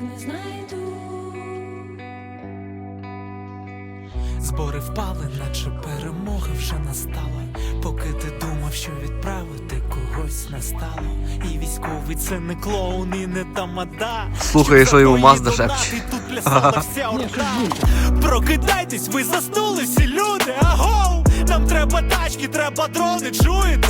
ніяк не знайду. Збори впали, наче перемога вже настала. Поки ти думав, що відправити когось настало. І військовий це не клоун, і не тамада. Слухай, що йому мазда шепче. Тут плясала вся орда. Прокидайтесь, ви заснули всі люди. Аго! Нам треба тачки, треба дрони, чуєте?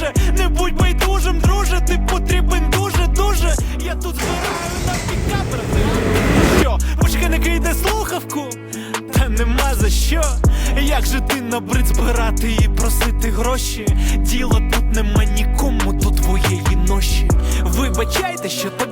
Друже. Не будь байдужим, друже, ти потрібен дуже, дуже. Я тут збираю на пікапер. Що, почекай, не кидай слухавку? Та нема за що. Як же ти набрид збирати і просити гроші? Діла тут нема нікому тут твоєї ноші. Вибачайте, що так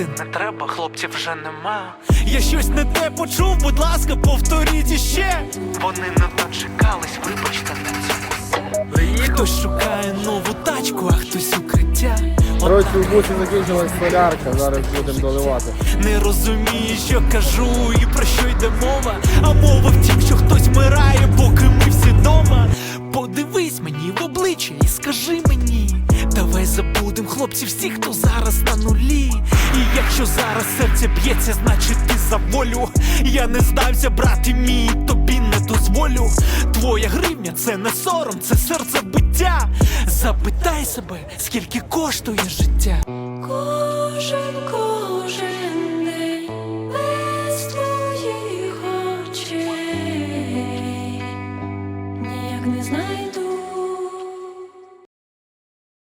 відправити? Не треба, хлопців вже нема. Я щось не те почув, будь ласка, повторіть іще. Вони не дочекались, вибачте на цьому. Хтось шукає нову тачку, а хтось укриття. Коротше, у бусі закінчилась солярка, зараз будемо доливати. Не розумію, що кажу і про що йде мова. А мова в тім, що хтось вмирає, поки ми всі дома. Подивись мені в обличчя і скажи мені. Давай забудем, хлопців всіх, хто зараз на нулі. І якщо зараз серце б'ється, значить ти за волю. Я не здався, брати мій, тобі не дозволю. Твоя гривня це не сором, це серце биття. Запитай себе, скільки коштує життя. Кожен, кожен день без знайду.